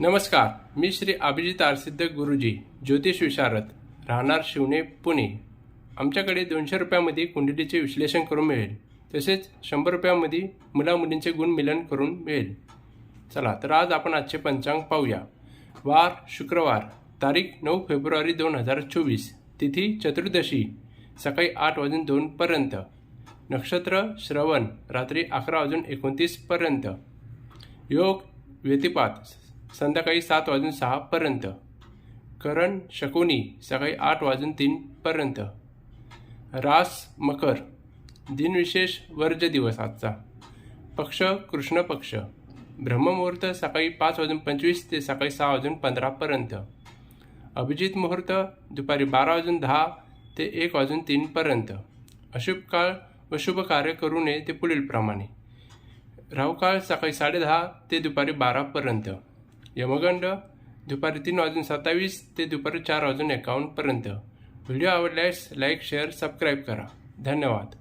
नमस्कार मी श्री अभिजित आरसिद्ध गुरुजी ज्योतिष विशारद राहणार शिवणे पुणे. आमच्याकडे दोनशे रुपयामध्ये कुंडलीचे विश्लेषण करून मिळेल. तसेच शंभर रुपयामध्ये मुलामुलींचे गुण मिलन करून मिळेल. चला तर आज आपण आजचे पंचांग पाहूया. वार शुक्रवार तारीख नऊ फेब्रुवारी दोन हजार चोवीस तिथी चतुर्दशी सकाळी आठ वाजून दोनपर्यंत नक्षत्र श्रवण रात्री अकरा वाजून एकोणतीसपर्यंत योग व्यतिपात संध्याकाळी सात वाजून सहापर्यंत करण शकुनी सकाळी आठ वाजून तीनपर्यंत रास मकर. दिनविशेष वर्ज दिवस आजचा. पक्ष कृष्ण पक्ष. ब्रह्ममुहूर्त सकाळी पाच वाजून पंचवीस ते सकाळी सहा वाजून पंधरापर्यंत अभिजित मुहूर्त दुपारी बारा वाजून दहा ते एक वाजून तीनपर्यंत अशुभ काळ व शुभ कार्य करू नये ते पुढीलप्रमाणे. राहुकाळ सकाळी साडेदहा ते दुपारी बारापर्यंत यमगंड दुपारी तीन वाजून सत्तावीस ते दुपारी चार वाजून एकावन्नपर्यंत व्हिडिओ आवडल्यास लाईक शेअर सबस्क्राईब करा. धन्यवाद.